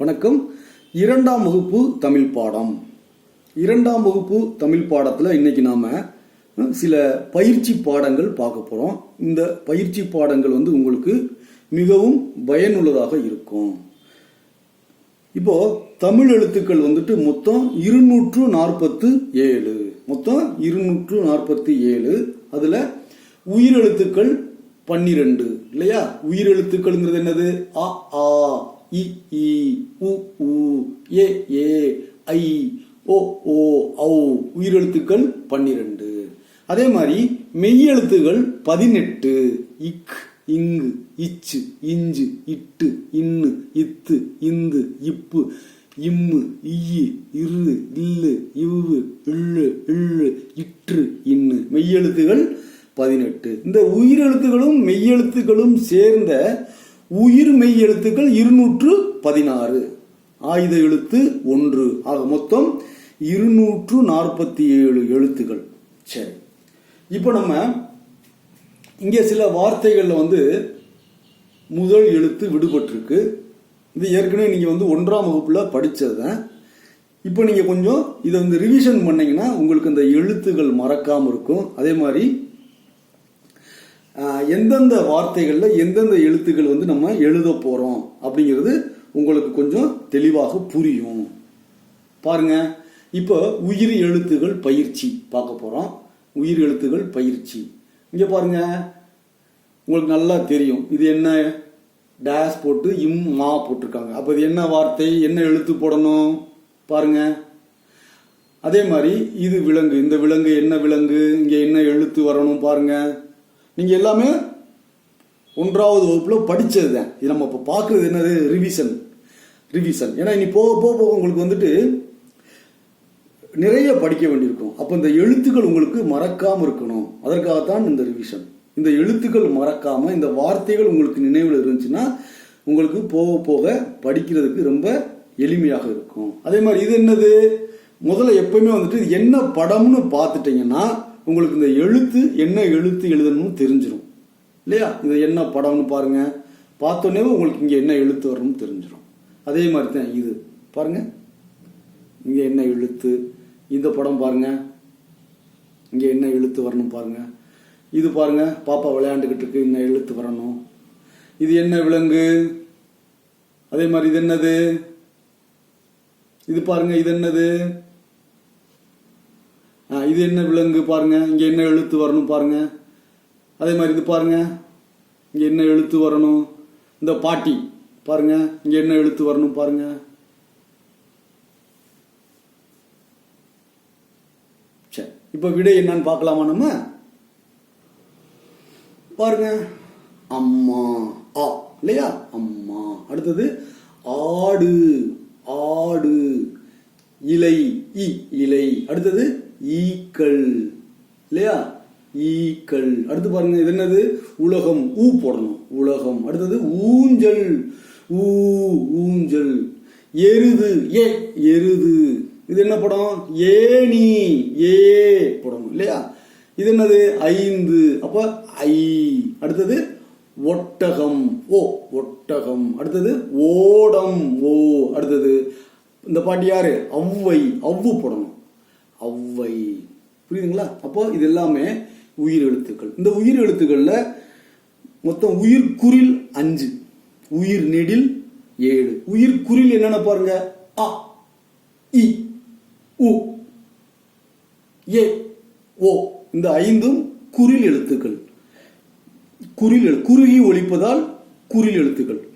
வணக்கம். இரண்டாம் வகுப்பு தமிழ் பாடம். இரண்டாம் வகுப்பு தமிழ் பாடத்தில் இன்னைக்கு நாம சில பயிற்சி பாடங்கள் பார்க்க போறோம். இந்த பயிற்சி பாடங்கள் வந்து உங்களுக்கு மிகவும் பயனுள்ளதாக இருக்கும். இப்போ தமிழ் எழுத்துக்கள் வந்துட்டு மொத்தம் இருநூற்று நாற்பத்து ஏழு. மொத்தம் இருநூற்று நாற்பத்தி ஏழு. அதுல உயிரெழுத்துக்கள் பன்னிரண்டு. இல்லையா? உயிரெழுத்துக்கள்ங்கிறது என்னது? அ ஆ இ ஈ உ உ ஏ ஏ ஐ ஓ ஓ ஔ உயிரெழுத்துக்கள் பன்னிரண்டு. அதே மாதிரி மெய்யெழுத்துகள் பதினெட்டு. இக் இங்கு இச்சு இஞ்சு இட்டு இன்னு இத்து இந்து இப்பு இம்மு இய்யு இரு இல்லு இவ்வு இள்ளு இள்ளு இற்று இன்னு. மெய்யெழுத்துகள் பதினெட்டு. இந்த உயிரெழுத்துகளும் மெய்யெழுத்துகளும் சேர்ந்த உயிர் மெய் எழுத்துக்கள் இருநூற்று பதினாறு. ஆயுத எழுத்து ஒன்று. ஆக மொத்தம் இருநூற்று நாற்பத்தி ஏழு எழுத்துக்கள். சரி. இப்போ நம்ம இங்கே சில வார்த்தைகளில் வந்து முதல் எழுத்து விடுபட்டிருக்கு. இது ஏற்கனவே நீங்கள் வந்து ஒன்றாம் வகுப்பில் படித்தது தான் இப்போ நீங்கள் கொஞ்சம் இதை வந்து ரிவிஷன் பண்ணிங்கன்னா உங்களுக்கு இந்த எழுத்துகள் மறக்காமல் இருக்கும். அதே மாதிரி எந்தெந்த வார்த்தைகளில் எந்தெந்த எழுத்துக்கள் வந்து நம்ம எழுத போகிறோம் அப்படிங்கிறது உங்களுக்கு கொஞ்சம் தெளிவாக புரியும். பாருங்க. இப்போ உயிர் எழுத்துகள் பயிற்சி பார்க்க போகிறோம் உயிர் எழுத்துகள் பயிற்சி. இங்கே பாருங்க. உங்களுக்கு நல்லா தெரியும். இது என்ன? டேஸ் போட்டு இம் மா போட்டிருக்காங்க. அப்போ இது என்ன வார்த்தை? என்ன எழுத்து போடணும்? பாருங்க. அதே மாதிரி இது விலங்கு. இந்த விலங்கு என்ன விலங்கு? இங்கே என்ன எழுத்து வரணும் பாருங்கள் நீங்கள் எல்லாமே ஒன்றாவது வகுப்பில் படித்தது தான் இது நம்ம இப்போ பார்க்குறது என்னது? ரிவிஷன் ரிவிஷன் ஏன்னா இனி போக போக போக உங்களுக்கு வந்துட்டு நிறைய படிக்க வேண்டியிருக்கும். அப்போ இந்த எழுத்துக்கள் உங்களுக்கு மறக்காமல் இருக்கணும். அதற்காகத்தான் இந்த ரிவிஷன் இந்த எழுத்துக்கள் மறக்காமல் இந்த வார்த்தைகள் உங்களுக்கு நினைவில் இருந்துச்சுன்னா உங்களுக்கு போக போக படிக்கிறதுக்கு ரொம்ப எளிமையாக இருக்கும். அதே மாதிரி இது என்னது? முதல்ல எப்பயுமே வந்துட்டு என்ன படம்னு பார்த்துட்டீங்கன்னா உங்களுக்கு இந்த எழுத்து என்ன எழுத்து எழுதணும்னு தெரிஞ்சிடும் இல்லையா? இது என்ன படம்னு பாருங்க. பார்த்தோன்னே உங்களுக்கு இங்கே என்ன எழுத்து வரணும்னு தெரிஞ்சிடும் அதே மாதிரி தான் இது. பாருங்க. இங்கே என்ன எழுத்து? இந்த படம் பாருங்க. இங்கே என்ன எழுத்து வரணும் பாருங்க. இது பாருங்க. பாப்பா விளையாண்டுகிட்டு இருக்கு. என்ன எழுத்து வரணும்? இது என்ன விலங்கு? அதே மாதிரி இது என்னது? இது பாருங்க. இது என்னது? இது என்ன விலங்கு பாருங்க. இங்க என்ன எழுத்து வரணும் பாருங்க. அதே மாதிரி இது பாருங்க. இங்க என்ன எழுத்து வரணும். இந்த பாட்டி பாருங்க. இங்க என்ன எழுத்து வரணும் பாருங்க. சரி இப்ப விடை என்னன்னு பார்க்கலாமா நம்ம? பாருங்க. அம்மா ஆ இல்லையா? அம்மா. அடுத்தது ஆடு ஆடு இலை இ இலை அடுத்தது ஈக்கள் இல்லையா ஈக்கள் அடுத்து பாருங்க இது என்னது உலகம் ஊ போடணும் உலகம் அடுத்தது ஊஞ்சல் ஊ ஊஞ்சல் எருது ஏ எருது. இது என்ன படம்? ஏணி. ஏ படம் இல்லையா? இது என்னது? ஐந்து. அப்ப ஐ. அடுத்தது ஒட்டகம். ஓ ஒட்டகம். அடுத்தது ஓடம். ஓ. அடுத்தது இந்த பாட்டு யாரு? ஔவை அவ்வு போடணும் ஔவை புரியுதுங்களா? அப்போ இது எல்லாமே உயிர் எழுத்துக்கள். இந்த உயிர் எழுத்துக்கள்ல மொத்தம் உயிர் குரில் அஞ்சு உயிர் நெடில் ஏழு. உயிர் குரில் என்னென்ன பாருங்க? ஆ இ உ ஏ ஓ இந்த ஐந்தும் குறில் எழுத்துக்கள். குறில் எழு- குறுகி ஒழிப்பதால் குறில் எழுத்துக்கள்.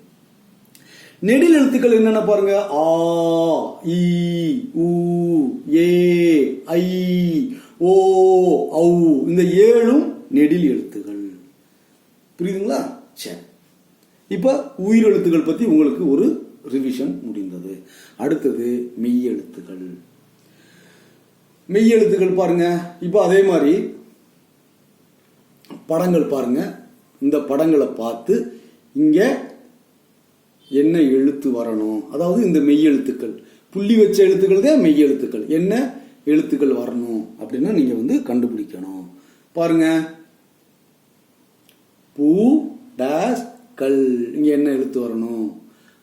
நெடில் எழுத்துக்கள் என்னென்ன பாருங்க? ஆ இ உ ஏ ஐ ஓ ஔ. இந்த ஏழும் நெடில் எழுத்துக்கள். புரியுதுங்களா? சரி இப்ப உயிரெழுத்துக்கள் பத்தி உங்களுக்கு ஒரு ரிவிஷன் முடிந்தது. அடுத்தது மெய்யெழுத்துக்கள் மெய்யெழுத்துக்கள் பாருங்க. இப்போ அதே மாதிரி படங்கள் பாருங்க. இந்த படங்களை பார்த்து இங்க என்ன எழுத்து வரணும்? அதாவது இந்த மெய்யெழுத்துக்கள். புள்ளி வச்ச எழுத்துக்கள் தான் மெய்யெழுத்துக்கள். என்ன எழுத்துக்கள் வரணும் அப்படின்னா நீங்க வந்து கண்டுபிடிக்கணும். பாருங்க. பூ டேஸ் கல். இங்க என்ன எழுத்து வரணும்?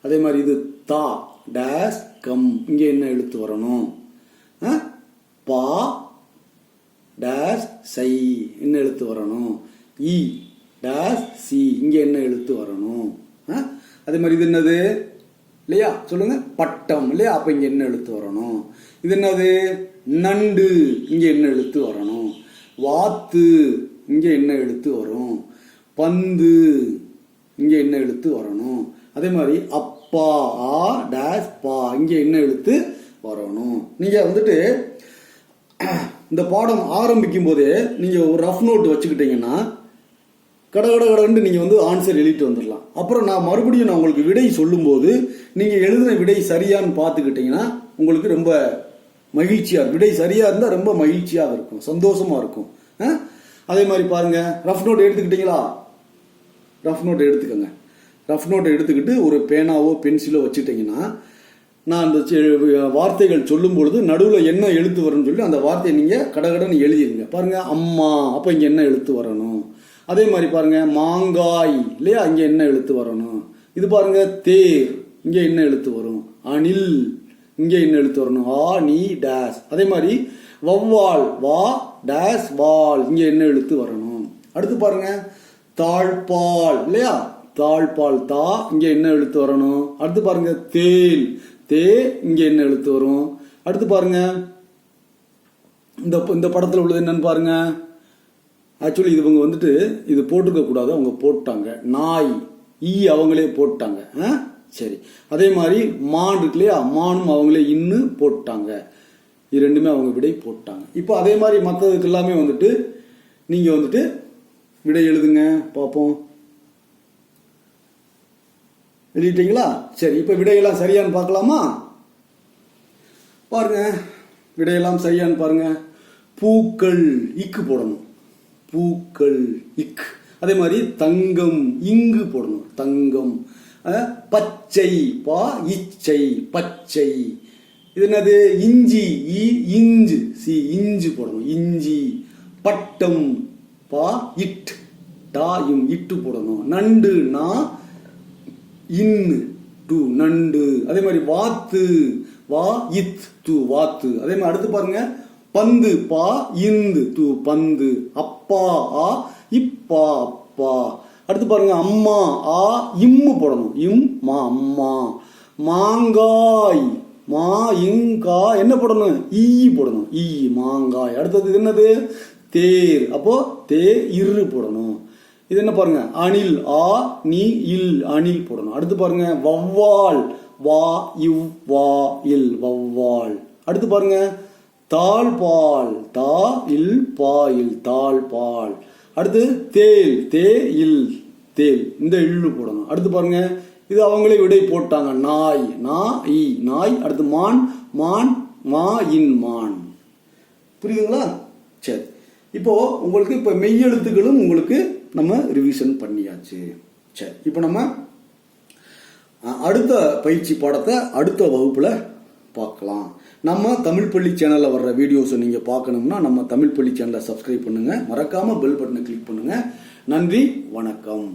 அதே மாதிரி இது தா டேஸ் கம். இங்கே என்ன எழுத்து வரணும்? ஆ? பா டேஸ் சை. என்ன எழுத்து வரணும்? E dash C. இங்கே என்ன எழுத்து வரணும்? ஆ? அதே மாதிரி இது என்னது? இல்லையா? சொல்லுங்க. பட்டம். இல்லையா? அப்போ இங்கே என்ன எழுத்து வரணும்? இது என்னது? நண்டு. இங்கே என்ன எழுத்து வரணும்? வாத்து. இங்கே என்ன எழுத்து வரும்? பந்து. இங்கே என்ன எழுத்து வரணும்? அதே மாதிரி அப் பா ஆ டேஸ் பா. இங்கே என்ன எழுத்து வரணும். நீங்கள் வந்துட்டு இந்த பாடம் ஆரம்பிக்கும் போதே நீங்கள் ஒரு ரஃப் நோட் வச்சுக்கிட்டீங்கன்னா கட கட கடன்ட்டு நீங்கள் வந்து ஆன்சர் எழுதிட்டு வந்துடலாம். அப்புறம் நான் மறுபடியும் நான் உங்களுக்கு விடை சொல்லும்போது நீங்கள் எழுதின விடை சரியான்னு பார்த்துக்கிட்டிங்கன்னா உங்களுக்கு ரொம்ப மகிழ்ச்சியாக விடை சரியாக இருந்தால் ரொம்ப மகிழ்ச்சியாக இருக்கும் சந்தோஷமாக இருக்கும். அதே மாதிரி பாருங்கள் ரஃப் நோட் எடுத்துக்கிட்டீங்களா? ரஃப் நோட் எடுத்துக்கோங்க. ரஃப் நோட்டை எடுத்துக்கிட்டு ஒரு பேனாவோ பென்சிலோ வச்சுட்டிங்கன்னா நான் அந்த செ- வார்த்தைகள் சொல்லும் பொழுது நடுவில் என்ன எழுத்து வரும்னு சொல்லி அந்த வார்த்தையை நீங்கள் கடகடன்னு எழுதிருங்க. பாருங்கள் அம்மா அப்போ இங்கே என்ன எழுத்து வரணும்? அதே மாதிரி பாருங்க மாங்காய் இல்லையா? இங்கே என்ன எழுத்து வரணும்? இது பாருங்க தேர் இங்கே என்ன எழுத்து வரும்? அணில் இங்கே என்ன எழுத்து வரணும்? ஆ நீ டேஸ். அதே மாதிரி வவ்வால் வா டேஸ் வால் இங்கே என்ன எழுத்து வரணும்? அடுத்து பாருங்கள் தாழ்பால் இல்லையா? தாழ்பால் தா இங்க என்ன எழுத்து வரணும்? அடுத்து பாருங்க தேல். தே இங்க என்ன எழுத்து வரும்? அடுத்து பாருங்க இந்த இந்த படத்துல உள்ளது என்னன்னு பாருங்க. ஆக்சுவலி இவங்க வந்துட்டு இது போட்டுக்க கூடாது அவங்க போட்டாங்க. நாய். ஈ அவங்களே போட்டாங்க. ஆ? சரி. அதே மாதிரி மான் இருக்கு இல்லையா? மானும் அவங்களே இன்னு போட்டாங்க. இது ரெண்டுமே அவங்க விடை போட்டாங்க. இப்போ அதே மாதிரி மற்றதுக்கு எல்லாமே வந்துட்டு நீங்க வந்துட்டு விடை எழுதுங்க. பார்ப்போம். எழுதிட்டீங்களா? சரி இப்போ விடையெல்லாம் சரியான்னு பார்க்கலாமா? பாருங்க விடையெல்லாம் சரியான்னு பாருங்க. பூக்கள் இக்கு போடணும். பூக்கள் இக். அதே மாதிரி தங்கம் இங்கு போடணும். தங்கம் பச்சை பா இச்சை பச்சை. இது என்னது? இஞ்சி இ இஞ்சு. சி இஞ்சு போடணும். இஞ்சி பட்டம் பா இட். டா இம் இட்டு போடணும். நண்டு நான் இன்னு டு நண்டு அதே மாதிரி வாத்து வா இத் டு வாத்து. அதே மாதிரி அடுத்து பாருங்க பந்து பா இந்து டு பந்து. அப்பா ஆ இப்பா அப்பா. அடுத்து பாருங்க அம்மா ஆ இம்மு போடணும். இம் மா அம்மா. மாங்காய் மா இங்கா. என்ன போடணும்? ஈ போடணும். ஈ மாங்காய். அடுத்தது என்னது? தேர். அப்போ தே இரு போடணும். இது என்ன பாருங்க? அணில் ஆ நீ இல் அணில் போடணும். அடுத்து பாருங்க வவ்வால் வா இவ் வா இல் வவ்வால் அடுத்து பாருங்க தாழ்பால் தா இல் பா இல் தாழ்பால் அடுத்து தேல் தே இல் தேல். இந்த இள்ளு போடணும். அடுத்து பாருங்க இது அவங்களே விடை போட்டாங்க. நாய் நா இ நாய். அடுத்து மான் மான் மா இன் மான். புரியுதுங்களா? சரி. இப்போ உங்களுக்கு இப்போ மெய்யெழுத்துக்களும் உங்களுக்கு நம்ம ரிவிஷன் பண்ணியாச்சு. சரி இப்போ நம்ம அடுத்த பயிற்சி பாடத்தை அடுத்த வகுப்புல பார்க்கலாம். நம்ம தமிழ் பள்ளி சேனலில் வர்ற வீடியோஸை நீங்கள் பார்க்கணும்னா நம்ம தமிழ் பள்ளி சேனலை சப்ஸ்கிரைப் பண்ணுங்க. மறக்காம பெல் பட்டனை கிளிக் பண்ணுங்க. நன்றி வணக்கம்.